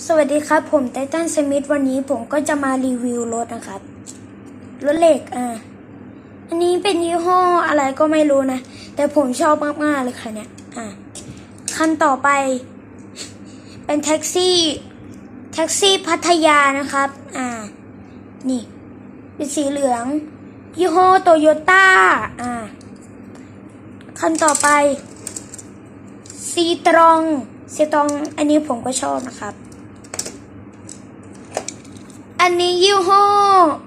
สวัสดีครับ ผมไททันสมิธวันนี้ผมก็จะมารีวิวรถนะครับ รถเหล็กอะอันนี้เป็นยี่ห้ออะไรก็ไม่รู้นะ แต่ผมชอบมาก ๆ เลยค่ะเนี่ยอะคันต่อไป เป็นแท็กซี่ แท็กซี่พัทยานะครับ อ่า นี่ เป็นสีเหลือง ยี่ห้อโตโยต้าอ่าคันต่อไปซีตรองซีตรองอันนี้ผมก็ชอบนะครับ อันนี้ยี่ห้อ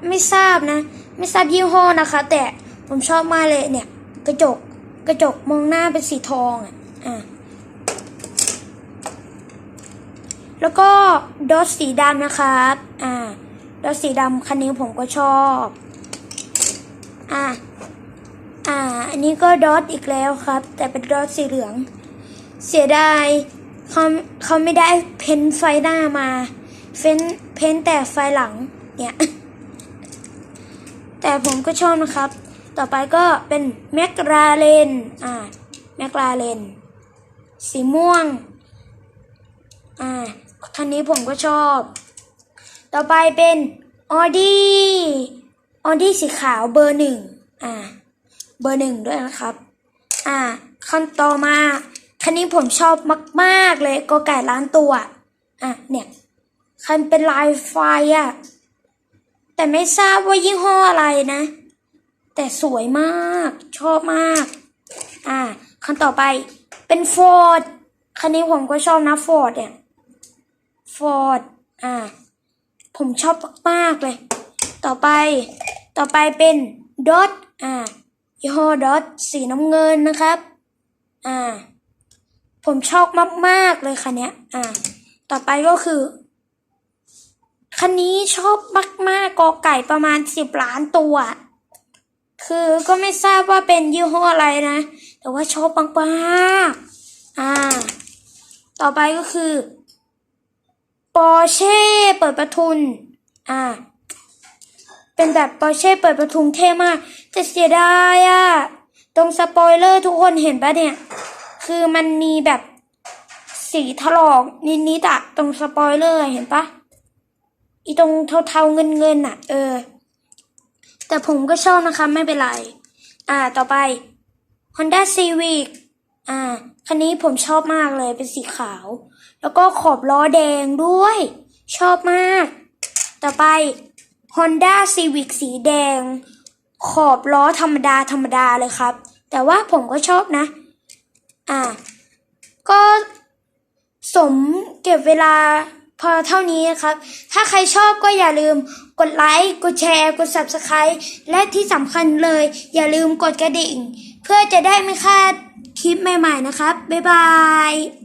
ไม่ทราบนะ ไม่ทราบยี่ห้อนะคะ แต่ผมชอบมากเลยเนี่ย กระจกกระจกมองหน้าเป็นสีทองอะอะแล้วก็ดอทสีดำนะครับอ่าดอทสีดำคันนี้ผมก็ชอบอ่าอ่า อันนี้ก็ดอทอีกแล้วครับ แต่เป็นดอทสีเหลือง เสียดายเขาเขาไม่ได้เพ้นไฟหน้ามา เพ้นเพ้นแต่ไฟหลังเนี่ย แต่ผมก็ชอบนะครับ ต่อไปก็เป็นแมคลาเรนอ่าแมคลาเรนสีม่วง อ่าคันนี้ผมก็ชอบ ต่อไปเป็นออดี้ออดี้สีขาวเบอร์หนึ่งอ่า เบอร์หนึ่งด้วยนะครับ อ่าคันต่อมาคันนี้ผมชอบมาก ๆ เลยก็ไก่ล้านตัว อะเนี่ย คันเป็นลายไฟอะแต่ไม่ทราบว่ายี่ห้ออะไรนะ แต่สวยมาก ชอบมาก อ่า คันต่อไปเป็นฟอร์ดคันนี้ผมก็ชอบนะฟอร์ดเนี่ยฟอร์ดอ่า ผมชอบมากๆเลย ต่อไป ต่อไปเป็นดอทอ่ายี่ห้อดอทสีน้ำเงินนะครับ อ่า ผมชอบมากๆเลยคันเนี้ยอ่า ต่อไปก็คือ คันนี้ชอบมากๆกอไก่ประมาณสิบล้านตัว คือก็ไม่ทราบว่าเป็นยี่ห้ออะไรนะ แต่ว่าชอบมากๆอ่า ต่อไปก็คือปอร์เช่เปิดประทุน อ่า เป็นแบบปอร์เช่เปิดประทุนเท่มากแต่เสียดายอะตรงสปอยเลอร์ทุกคนเห็นปะเนี่ย คือมันมีแบบสีถลอกนิดๆอะตรงสปอยเลอร์เห็นปะ อีตรงเทาๆเงินๆอะเออ แต่ผมก็ชอบนะคะไม่เป็นไร อ่าต่อไป Honda Civic อ่า คันนี้ผมชอบมากเลยเป็นสีขาว แล้วก็ขอบล้อแดงด้วย ชอบมาก ต่อไป Honda Civic สีแดง ขอบล้อธรรมดาธรรมดาเลยครับ แต่ว่าผมก็ชอบนะ อ่า ก็สมเก็บเวลา พอเท่านี้นะครับ ถ้าใครชอบก็อย่าลืมกดไลค์ กดแชร์ กด Subscribe และที่สำคัญเลย อย่าลืมกดกระดิ่ง เพื่อจะได้ไม่พลาดคลิปใหม่ ๆ นะครับ บ๊ายบาย